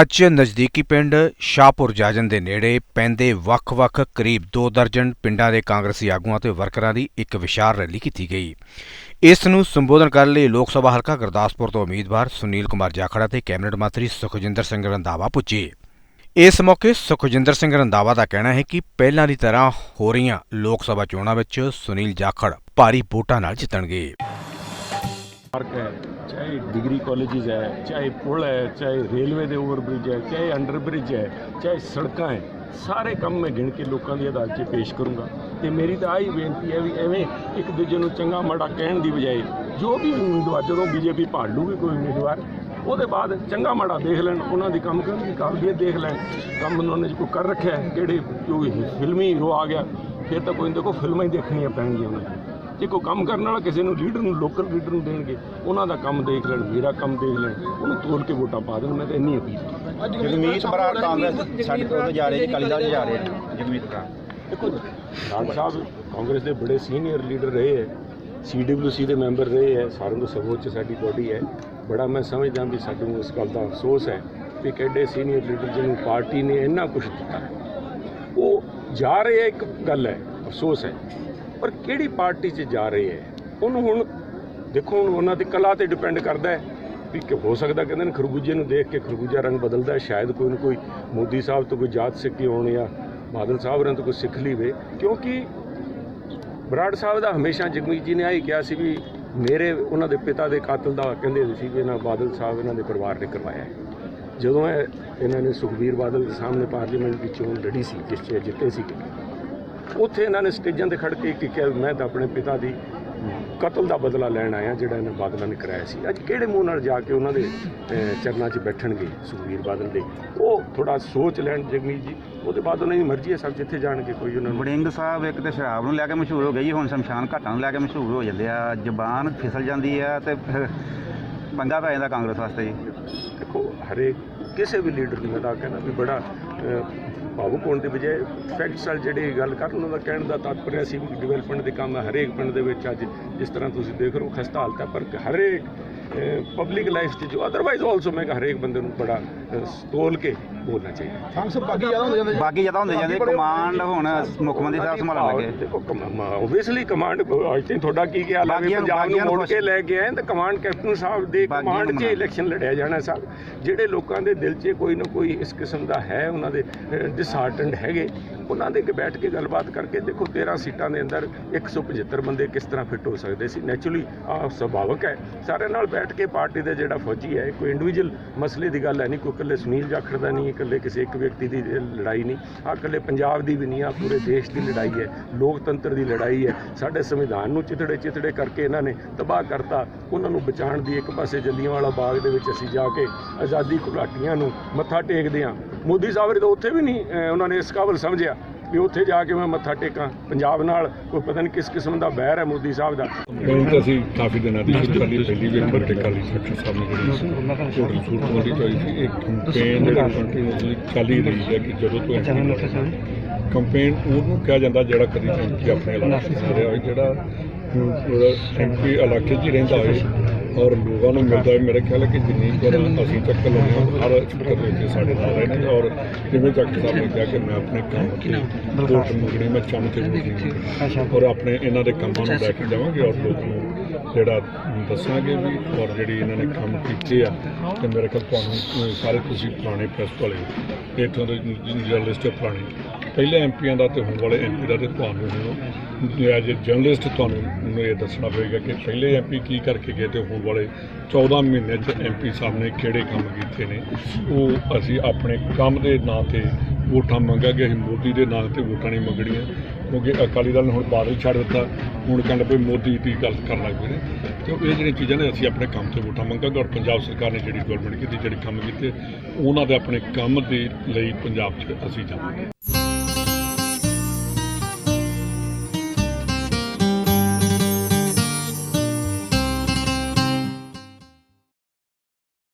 ਅੱਜ ਨਜ਼ਦੀਕੀ ਪਿੰਡ ਸ਼ਾਹਪੁਰ ਜਾਜਨ ਦੇ ਨੇੜੇ ਪੈਂਦੇ ਵੱਖ-ਵੱਖ ਕਰੀਬ 2 ਦਰਜਨ ਪਿੰਡਾਂ ਦੇ ਕਾਂਗਰਸੀ ਆਗੂਆਂ ਤੇ ਵਰਕਰਾਂ ਦੀ ਇੱਕ ਵਿਸ਼ਾਲ ਰੈਲੀ ਕੀਤੀ ਗਈ। ਇਸ ਨੂੰ ਸੰਬੋਧਨ ਕਰਨ ਲਈ ਲੋਕ ਸਭਾ ਹਲਕਾ ਗੁਰਦਾਸਪੁਰ ਤੋਂ ਉਮੀਦਵਾਰ ਸੁਨੀਲ ਕੁਮਾਰ ਜਾਖੜਾ ਤੇ ਕੈਬਨਿਟ ਮੰਤਰੀ ਸੁਖਜਿੰਦਰ ਸਿੰਘ ਰੰਧਾਵਾ ਪੁੱਜੇ। ਇਸ ਮੌਕੇ ਸੁਖਜਿੰਦਰ ਸਿੰਘ ਰੰਧਾਵਾ ਦਾ ਕਹਿਣਾ ਹੈ ਕਿ ਪਹਿਲਾਂ ਦੀ ਤਰ੍ਹਾਂ ਹੋ ਰਹੀਆਂ ਲੋਕ ਸਭਾ ਚੋਣਾਂ ਵਿੱਚ ਸੁਨੀਲ ਜਾਖੜ ਭਾਰੀ ਵੋਟਾਂ ਨਾਲ ਜਿੱਤਣਗੇ। ਪਾਰਕ ਹੈ ਚਾਹੇ ਡਿਗਰੀ ਕਾਲਜਿਸ ਹੈ ਚਾਹੇ ਪੁਲ ਹੈ ਚਾਹੇ ਰੇਲਵੇ ਦੇ ਓਵਰਬ੍ਰਿਜ ਹੈ ਚਾਹੇ ਅੰਡਰ ਬ੍ਰਿਜ ਹੈ ਚਾਹੇ ਸੜਕਾਂ ਹੈ ਸਾਰੇ ਕੰਮ ਮੈਂ ਗਿਣ ਕੇ ਲੋਕਾਂ ਦੀ ਅਦਾਲਤ 'ਚ ਪੇਸ਼ ਕਰੂੰਗਾ। ਤੇ ਮੇਰੀ ਤਾਂ ਆਹੀ ਬੇਨਤੀ ਹੈ ਵੀ ਐਵੇਂ ਇੱਕ ਦੂਜੇ ਨੂੰ ਚੰਗਾ ਮਾੜਾ ਕਹਿਣ ਦੀ ਬਜਾਏ ਜੋ ਵੀ ਉਮੀਦਵਾਰ ਜਦੋਂ ਬੀਜੇਪੀ ਭਾਲ ਲੂਗੀ ਕੋਈ ਉਮੀਦਵਾਰ ਉਹਦੇ ਬਾਅਦ ਚੰਗਾ ਮਾੜਾ ਦੇਖ ਲੈਣ ਉਹਨਾਂ ਦੀ ਕੰਮ ਕਰਨ ਦੀ ਕਾਬਲੀਅਤ ਦੇਖ ਲੈਣ ਕੰਮ ਉਹਨਾਂ ਨੇ ਕੋਈ ਕਰ ਰੱਖਿਆ ਕਿਹੜੇ ਕੋਈ ਫਿਲਮੀ ਹੀਰੋ ਆ ਗਿਆ ਫਿਰ ਤਾਂ ਕੋਈ ਨੀ, ਦੇਖੋ ਫਿਲਮਾਂ ਹੀ ਦੇਖਣੀਆਂ ਪੈਣਗੀਆਂ ਉਹਨਾਂ ਨੂੰ। ਜੇ ਕੋਈ ਕੰਮ ਕਰਨ ਵਾਲਾ ਕਿਸੇ ਨੂੰ ਲੀਡਰ ਨੂੰ ਲੋਕਲ ਲੀਡਰ ਨੂੰ ਦੇਣਗੇ ਉਹਨਾਂ ਦਾ ਕੰਮ ਦੇਖ ਲੈਣ ਮੇਰਾ ਕੰਮ ਦੇਖ ਲੈਣ ਉਹਨੂੰ ਤੋਲ ਕੇ ਵੋਟਾਂ ਪਾ ਦੇਣ ਮੈਂ ਤਾਂ ਇੰਨੀ ਅਪੀਲ ਕਰਦਾ। ਜਗਮੀਤ ਬਰਾੜ ਕਾਂਗਰਸ ਸਾਡੇ ਕੋਲ ਜਾ ਰਹੇ ਜੀ ਕਾਲੀਦਾਸ ਜਾ ਰਹੇ ਨੇ ਜਗਮੀਤ ਬਰਾੜ। ਦੇਖੋ ਲਾਲ ਸਾਹਿਬ ਕਾਂਗਰਸ ਦੇ ਬੜੇ ਸੀਨੀਅਰ ਲੀਡਰ ਰਹੇ ਹੈ ਸੀਡਬਲਯੂਸੀ ਦੇ ਮੈਂਬਰ ਰਹੇ ਹੈ ਸਾਰਿਆਂ ਤੋਂ ਸਰਵੋੱਚ ਸਾਡੀ ਬੋਡੀ ਹੈ। ਬੜਾ ਮੈਂ ਸਮਝਦਾ ਵੀ ਸਾਨੂੰ ਇਸ ਗੱਲ ਦਾ ਅਫਸੋਸ ਹੈ ਕਿ ਕਿਹੜੇ ਸੀਨੀਅਰ ਲੀਡਰ ਜਿਹਨੂੰ ਪਾਰਟੀ ਨੇ ਇੰਨਾ ਕੁਝ ਦਿੱਤਾ। ਉਹ ਜਾ ਰਹੇ ਇੱਕ ਗੱਲ ਹੈ ਅਫਸੋਸ ਹੈ। ਪਰ ਕਿਹੜੀ ਪਾਰਟੀ 'ਚ ਜਾ ਰਹੇ ਹੈ? ਉਹਨੂੰ ਹੁਣ ਦੇਖੋ, ਹੁਣ ਉਹਨਾਂ ਦੀ ਕਲਾ ਤੇ ਡਿਪੈਂਡ ਕਰਦਾ ਹੈ ਵੀ ਕਿ ਹੋ ਸਕਦਾ ਕਹਿੰਦੇ ਨੇ ਖਰਬੂਜੇ ਨੂੰ ਦੇਖ ਕੇ ਖਰਬੂਜਾ ਰੰਗ ਬਦਲਦਾ ਹੈ, ਸ਼ਾਇਦ ਕੋਈ ਨਾ ਕੋਈ ਮੋਦੀ ਸਾਹਿਬ ਤੋਂ ਕੋਈ ਜਾਤ ਸਿੱਖੀ ਹੋਣ ਜਾਂ ਬਾਦਲ ਸਾਹਿਬ ਨੇ ਤੋਂ ਕੋਈ ਸਿੱਖ ਲਈ ਵੇ ਕਿਉਂਕਿ ਬਰਾੜ ਸਾਹਿਬ ਦਾ ਹਮੇਸ਼ਾ ਜਗਮੀਤ ਜੀ ਨੇ ਆਹੀ ਕਿਹਾ ਸੀ ਵੀ ਮੇਰੇ ਉਹਨਾਂ ਦੇ ਪਿਤਾ ਦੇ ਕਾਤਲ ਦਾ ਕਹਿੰਦੇ ਸੀ ਵੀ ਇਹਨਾਂ ਬਾਦਲ ਸਾਹਿਬ ਇਹਨਾਂ ਦੇ ਪਰਿਵਾਰ ਨੇ ਕਰਵਾਇਆ ਜਦੋਂ ਇਹਨਾਂ ਨੇ ਸੁਖਬੀਰ ਬਾਦਲ ਦੇ ਸਾਹਮਣੇ ਪਾਰਲੀਮੈਂਟ ਦੀ ਚੋਣ ਲੜੀ ਸੀ, ਜਿਸ 'ਚ ਜਿੱਤੇ ਸੀ ਉੱਥੇ ਇਹਨਾਂ ਨੇ ਸਟੇਜਾਂ ਤੇ ਖੜ ਕੇ ਕੀ ਕਿਹਾ ਮੈਂ ਤਾਂ ਆਪਣੇ ਪਿਤਾ ਦੀ ਕਤਲ ਦਾ ਬਦਲਾ ਲੈਣ ਆਇਆ ਜਿਹੜਾ ਇਹਨਾਂ ਬਾਦਲਾਂ ਨੇ ਕਰਾਇਆ ਸੀ। ਅੱਜ ਕਿਹੜੇ ਮੂੰਹ ਨਾਲ ਜਾ ਕੇ ਉਹਨਾਂ ਦੇ ਚਰਨਾਂ 'ਚ ਬੈਠਣਗੇ ਸੁਖਬੀਰ ਬਾਦਲ ਦੇ? ਉਹ ਥੋੜਾ ਸੋਚ ਲੈਣ ਜਗਮੀਤ ਜੀ ਉਹਦੇ ਬਾਅਦ ਉਹਨਾਂ ਦੀ ਮਰਜ਼ੀ ਹੈ ਸਭ ਜਿੱਥੇ ਜਾਣਗੇ ਕੋਈ ਉਹਨਾਂ ਨੂੰ। ਵੜਿੰਗ ਸਾਹਿਬ ਇੱਕ ਤੇ ਸ਼ਰਾਬ ਨੂੰ ਲੈ ਕੇ ਮਸ਼ਹੂਰ ਹੋ ਗਈ ਹੁਣ ਸ਼ਮਸ਼ਾਨ ਘਾਟਾਂ ਨੂੰ ਲੈ ਕੇ ਮਸ਼ਹੂਰ ਹੋ ਜਾਂਦੇ ਆ ਜ਼ਬਾਨ ਫਿਸਲ ਜਾਂਦੀ ਆ ਤੇ ਫਿਰ ਪੰਗਾ ਪੈ ਜਾਂਦਾ ਕਾਂਗਰਸ ਵਾਸਤੇ ਜੀ। ਦੇਖੋ ਹਰੇਕ ਕਿਸੇ ਵੀ ਲੀਡਰ ਨੂੰ ਮੈਂ ਤਾਂ ਕਹਿੰਦਾ ਵੀ ਬੜਾ ਭਾਵੁਕ ਹੋਣ ਦੇ ਬਜਾਏ ਫੈਕਟਸ ਨਾਲ ਜਿਹੜੇ ਗੱਲ ਕਰਨ, ਉਹਨਾਂ ਦਾ ਕਹਿਣ ਦਾ ਤਾਤਪਰ ਸੀ ਵੀ ਡਿਵੈਲਪਮੈਂਟ ਦੇ ਕੰਮ ਹੈ ਹਰੇਕ ਪਿੰਡ ਦੇ ਵਿੱਚ ਅੱਜ ਜਿਸ ਤਰ੍ਹਾਂ ਤੁਸੀਂ ਦੇਖ ਰਹੇ ਹੋ, ਖਸਤਾ ਹਾਲਤ ਹੈ, ਪਰ ਹਰੇਕ ਪਬਲਿਕ ਲਾਈਫ 'ਚ ਜੋ ਅਦਰਵਾਈਜ਼ ਆਲਸੋ ਮੈਂ ਕਿਹਾ ਹਰੇਕ ਬੰਦੇ ਨੂੰ ਬੜਾ ਤੋਲ ਕੇ ਬੋਲਣਾ ਚਾਹੀਦਾ। ਬਾਕੀ ਜ਼ਿਆਦਾ ਹੁੰਦੇ ਜਾਂਦੇ ਕਮਾਂਡ ਹੁਣ ਮੁੱਖ ਮੰਤਰੀ ਸਾਹਿਬ ਸੰਭਾਲਣ ਲੱਗੇ। ਦੇਖੋ ਓਬਵੀਅਸਲੀ ਕਮਾਂਡ ਅੱਜ ਤੇ ਤੁਹਾਡਾ ਕੀ ਖਿਆਲ ਹੈ ਵੀ ਬਾਕੀਆਂ ਨੂੰ- ਪੰਜਾਬ ਨੂੰ ਬਾਕੀਆਂ ਨੂੰ ਮੋੜ ਕੇ ਲੈ ਕੇ ਆਏ ਤਾਂ ਕਮਾਂਡ ਕੈਪਟਨ ਸਾਹਿਬ ਦੇ ਬਾਕੀਆਂ ਕਮਾਂਡ 'ਚ ਇਲੈਕਸ਼ਨ ਲੜਿਆ ਜਾਣਾ ਸਾਹਿਬ ਜਿਹੜੇ ਲੋਕਾਂ ਦੇ ਦਿਲ 'ਚ ਕੋਈ ਨਾ ਕੋਈ ਇਸ ਕਿਸਮ ਦਾ ਹੈ ਉਹਨਾਂ ਦੇ ਡਿਸਹਾਰਟਨਡ ਹੈਗੇ। ਉਹਨਾਂ ਦੇ ਕੇ ਬੈਠ ਕੇ ਗੱਲਬਾਤ ਕਰਕੇ ਦੇਖੋ 13 ਸੀਟਾਂ ਦੇ ਅੰਦਰ 175 ਬੰਦੇ ਕਿਸ ਤਰ੍ਹਾਂ ਫਿੱਟ ਹੋ ਸਕਦੇ ਸੀ। ਨੈਚੁਰਲੀ ਆ ਸੁਭਾਵਕ ਹੈ। ਸਾਰਿਆਂ ਨਾਲ ਬੈਠ ਕੇ ਪਾਰਟੀ ਦਾ ਜਿਹੜਾ ਫੌਜੀ ਹੈ ਕੋਈ ਇੰਡੀਵਿਜੂਅਲ ਮਸਲੇ ਦੀ ਗੱਲ ਹੈ ਨਹੀਂ, ਕੋਈ ਇਕੱਲੇ ਸੁਨੀਲ ਜਾਖੜ ਦਾ ਨਹੀਂ, ਇਕੱਲੇ ਕਿਸੇ ਇੱਕ ਵਿਅਕਤੀ ਦੀ ਲੜਾਈ ਨਹੀਂ। ਆ ਇਕੱਲੇ ਪੰਜਾਬ ਦੀ ਵੀ ਨਹੀਂ ਆ ਪੂਰੇ ਦੇਸ਼ ਦੀ ਲੜਾਈ ਹੈ, ਲੋਕਤੰਤਰ ਦੀ ਲੜਾਈ ਹੈ। ਸਾਡੇ ਸੰਵਿਧਾਨ ਨੂੰ ਚਿਤੜੇ ਚਿਤੜੇ ਕਰਕੇ ਇਹਨਾਂ ਨੇ ਤਬਾਹ ਕਰਤਾ। ਉਹਨਾਂ ਨੂੰ ਬਚਾਉਣ ਦੀ ਇੱਕ ਪਾਸੇ ਜੱਲੀਆਂਵਾਲਾ ਬਾਗ ਦੇ ਵਿੱਚ ਅਸੀਂ ਜਾ ਕੇ ਆਜ਼ਾਦੀ ਘੁਲਾਟੀਆਂ ਨੂੰ ਮੱਥਾ ਟੇਕਦੇ ਹਾਂ। ਮੋਦੀ ਸਾਹਿਬ ਨੇ ਤਾਂ ਉੱਥੇ ਵੀ ਨਹੀਂ ਉਹਨਾਂ ਨੇ ਇਸ ਕਾਬਲ ਸਮਝਿਆ ਵੀ ਉੱਥੇ ਜਾ ਕੇ ਮੈਂ ਮੱਥਾ ਟੇਕਾਂ। ਪੰਜਾਬ ਨਾਲ ਕੋਈ ਪਤਾ ਨਹੀਂ ਕਿਸ ਕਿਸਮ ਦਾ ਬਹਿਰ ਹੈ ਮੋਦੀ ਸਾਹਿਬ ਦਾ। ਹੁਣ ਤਾਂ ਅਸੀਂ ਕਾਫੀ ਦਿਨਾਂ ਦੀ ਸ਼ੁਰੂ ਕਰ ਲਈ ਪਹਿਲੀ ਵੀ ਵੱਡੇ ਕਾਲੀ ਸੈਕਟਰ ਸਾਹਿਬ ਨੇ ਜਿਹੜੀ ਟੋਟਲ ਸੂਟ ਹੋਣੀ ਚਾਹੀਦੀ ਸੀ। ਇਹ ਕੰਪੇਨ ਜਿਹੜੀ ਕੰਟੀਨਿਊਸਲੀ ਚੱਲ ਹੀ ਰਹੀ ਹੈ ਕਿ ਜਦੋਂ ਤੋਂ ਕੰਪੇਨ ਉਹਨੂੰ ਕਿਹਾ ਜਾਂਦਾ ਜਿਹੜਾ ਕਦੀ ਐਮਪੀ ਆਪਣੇ ਇਲਾਕੇ 'ਚ ਰਿਹਾ ਹੋਵੇ ਜਿਹੜਾ ਐਮਪੀ ਇਲਾਕੇ 'ਚ ਹੀ ਰਹਿੰਦਾ ਹੋਵੇ ਔਰ ਲੋਕਾਂ ਨੂੰ ਮਿਲਦਾ ਹੈ। ਮੇਰੇ ਖਿਆਲ ਹੈ ਕਿ ਜਿੰਨੀ ਵਾਰ ਅਸੀਂ ਚੱਕ ਲਾਉਂਦੇ ਹਾਂ ਹਰ ਚੱਕਰ ਵਿੱਚ ਸਾਡੇ ਨਾਲ ਰਹੇ ਨੇ। ਔਰ ਜਿਵੇਂ ਚੱਕ ਸਾਹਿਬ ਨੇ ਕਿਹਾ ਕਿ ਮੈਂ ਆਪਣੇ ਕੰਮ ਤੇ ਵੋਟ ਮੰਗਣੀ ਮੈਂ ਚੰਮ ਤੇ ਮੰਗਣੀ। ਔਰ ਆਪਣੇ ਇਹਨਾਂ ਦੇ ਕੰਮਾਂ ਨੂੰ ਲੈ ਕੇ ਜਾਵਾਂਗੇ ਔਰ ਲੋਕਾਂ ਨੂੰ ਜਿਹੜਾ ਦੱਸਾਂਗੇ ਵੀ ਔਰ ਜਿਹੜੀ ਇਹਨਾਂ ਨੇ ਕੰਮ ਕੀਤੇ ਆ ਤੇ ਮੇਰੇ ਖਿਆਲ ਤੁਹਾਨੂੰ ਸਾਰੇ ਤੁਸੀਂ ਪੁਰਾਣੇ ਪ੍ਰੈਸ ਵਾਲੇ। ਇੱਥੋਂ ਦੇ ਜਰਨਲਿਸਟ ਪੁਰਾਣੇ ਪਹਿਲੇ ਐਮਪੀਆਂ ਦਾ ਤੇ ਹੁਣ ਵਾਲੇ ਐਮਪੀ ਦਾ ਤੇ ਤੁਹਾਨੂੰ ਹੁਣ ਐਜ ਅ ਜਰਨਲਿਸਟ ਤੁਹਾਨੂੰ ਨੂੰ ਇਹ ਦੱਸਣਾ ਪਏਗਾ ਕਿ ਪਹਿਲੇ ਐਮਪੀ ਕੀ ਕਰਕੇ ਗਏ ਤੇ ਹੁਣ ਵਾਲੇ 14 ਮਹੀਨੇ ਚ ਐਮਪੀ ਸਾਹਿਬ ਨੇ ਕਿਹੜੇ ਕੰਮ ਕੀਤੇ ਨੇ? ਉਹ ਅਸੀਂ ਆਪਣੇ ਕੰਮ ਦੇ ਨਾਂ ਤੇ ਵੋਟਾਂ ਮੰਗਾਂਗੇ, ਅਸੀਂ ਮੋਦੀ ਦੇ ਨਾਂ ਤੇ ਵੋਟਾਂ ਨਹੀਂ ਮੰਗਣੀਆਂ, ਕਿਉਂਕਿ ਅਕਾਲੀ ਦਲ ਨੇ ਹੁਣ ਬਾਦਲ ਛੱਡ ਦਿੱਤਾ, ਹੁਣ ਕਹਿੰਦੇ ਵੀ ਮੋਦੀ ਦੀ ਗੱਲ ਕਰਨ ਲੱਗ ਪਏ ਨੇ। ਤੇ ਇਹ ਜਿਹੜੀਆਂ ਚੀਜ਼ਾਂ ਨੇ, ਅਸੀਂ ਆਪਣੇ ਕੰਮ ਤੇ ਵੋਟਾਂ ਮੰਗਾਂਗੇ ਔਰ ਪੰਜਾਬ ਸਰਕਾਰ ਨੇ ਜਿਹੜੀ ਗਵਰਨਮੈਂਟ ਕੀਤੀ, ਜਿਹੜੇ ਕੰਮ ਕੀਤੇ, ਉਹਨਾਂ ਦੇ ਆਪਣੇ ਕੰਮ ਦੇ ਲਈ ਪੰਜਾਬ 'ਚ ਅਸੀਂ ਜਾਵਾਂਗੇ।